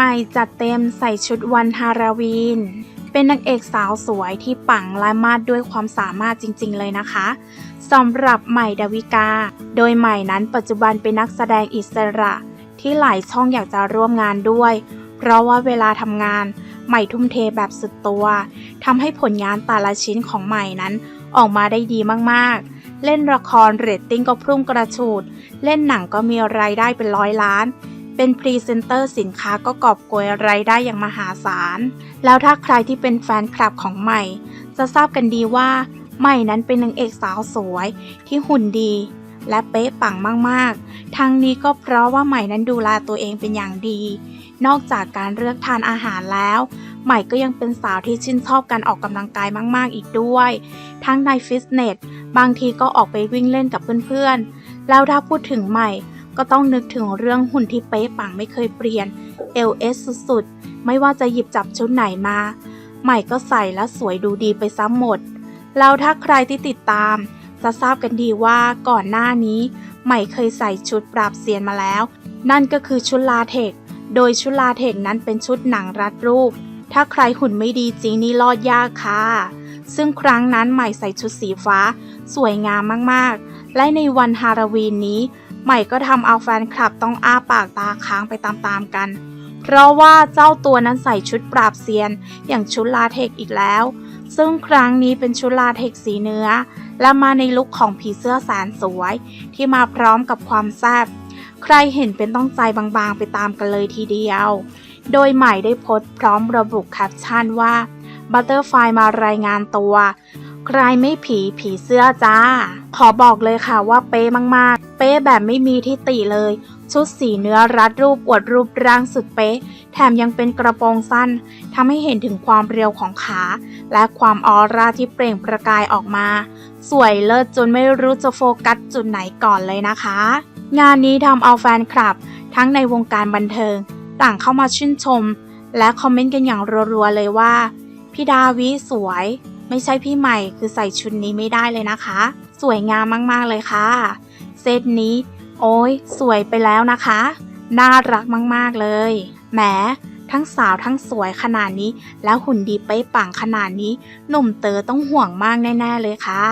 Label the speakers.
Speaker 1: ไม่จัดเต็มใส่ชุดวันฮาราวีน เป็นนางเอกสาวสวยที่ปังและมาดด้วยความสามารถจริง ๆ เลยนะคะสำหรับใหม่ดาวิกา โดยใหม่นั้นปัจจุบันเป็นนักแสดงอิสระ ที่หลายช่องอยากจะร่วมงานด้วย เพราะว่าเวลาทำงานใหม่ทุ่มเทแบบสุดตัวทำให้ผลงานแต่ละชิ้นของใหม่นั้นออกมาได้ดีมากๆเล่นละครเรตติ้งก็พุ่งกระฉูด เล่นหนังก็มีรายได้เป็นร้อยล้าน เป็นพรีเซนเตอร์สินค้าก็กอบโกยรายได้อย่างมหาศาล แล้วถ้าใครที่เป็นแฟนคลับของใหม่ จะทราบกันดีว่าใหม่นั้นเป็นนางเอกสาวสวย ที่หุ่นดี และเป๊ะปังมากๆ ทั้งนี้ก็เพราะว่าใหม่นั้นดูแลตัวเองเป็นอย่างดี นอกจากการเลือกทานอาหารแล้ว ใหม่ก็ยังเป็นสาวที่ชื่นชอบการออกกำลังกายมาก ๆ อีกด้วย ทั้งในฟิตเนส บางทีก็ออกไปวิ่งเล่นกับเพื่อนๆ แล้วถ้าพูดถึงใหม่ ก็ต้องนึกถึงเรื่องหุ่นที่เป๊ะปังไม่เคยเปลี่ยน LS สุดๆ ไม่ว่าจะหยิบจับชุดไหนมา ใหม่ก็ใส่และสวยดูดีไปซ้ำหมด แล้วถ้าใครที่ติดตาม จะทราบกันดีว่าก่อนหน้านี้ ใหม่เคยใส่ชุดปราบเซียนมาแล้ว นั่นก็คือชุดลาเทกโดยชุดลาเทกนั้นเป็นชุดหนังรัดรูป ถ้าใครหุ่นไม่ดีจริงนี่รอดยากค่ะซึ่งครั้งนั้นใหม่ใส่ชุดสีฟ้า สวยงามมากๆ และในวันฮาโลวีนนี้ ใหม่ก็ทำเอาแฟนคลับต้องอ้าปากตาค้างไปตามๆกัน เพราะว่าเจ้าตัวนั้นใส่ชุดปราบเซียน อย่างชุดลาเทกอีกแล้ว ซึ่งครั้งนี้เป็นชุดลาเทกสีเนื้อ และมาในลุคของผีเสื้อแสนสวย ที่มาพร้อมกับความแซ่บใครเห็นเป็นต้องใจบางๆไปตามกันเลยทีเดียว โดยใหม่ได้โพสต์พร้อมระบุแคปชั่นว่า Butterfly มารายงานตัว ใครไม่ผีผีเสื้อจ้า ขอบอกเลยค่ะว่าเป๊ะมากๆ เป๊ะแบบไม่มีที่ติเลย ชุดสีเนื้อรัดรูปอวดรูปร่างสุดเป๊ะ แถมยังเป็นกระโปรงสั้นทำให้เห็นถึงความเรียวของขา และความออร่าที่เปล่งประกายออกมา สวยเลิศจนไม่รู้จะโฟกัสจุดไหนก่อนเลยนะคะ งานนี้ทำเอาแฟนคลับ ทั้งในวงการบันเทิง ต่างเข้ามาชื่นชม และคอมเมนต์กันอย่างรัวๆเลยว่าพี่ดาวิสวย ไม่ใช่พี่ใหม่คือใส่ชุดนี้ไม่ได้เลยนะคะ สวยงามมากๆเลยค่ะ เซตนี้ โอ้ยสวยไปแล้วนะคะ น่ารักมากๆเลยแหมทั้งสาวทั้งสวยขนาดนี้ แล้วหุ่นดีเป๊ะปังขนาดนี้ หนุ่มเต๋อต้องห่วงมากแน่ ๆ เลยค่ะ